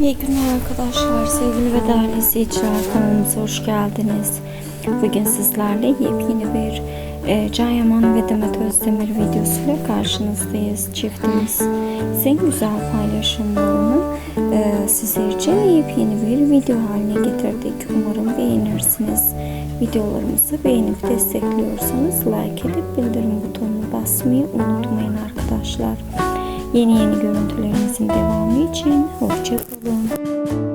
İyi günler arkadaşlar. Sevgili ve değerli izleyiciler kanalımıza hoş geldiniz. Bugün sizlerle yepyeni bir e, Can Yaman ve Demet Özdemir videosuyla karşınızdayız. Çiftimiz en güzel paylaşımlarını e, sizler için yepyeni bir video haline getirdik. Umarım beğenirsiniz. Videolarımızı beğenip destekliyorsanız like edip bildirim butonuna basmayı unutmayın arkadaşlar. Yeni yeni görüntülerimizin devamı için hoşçakalın.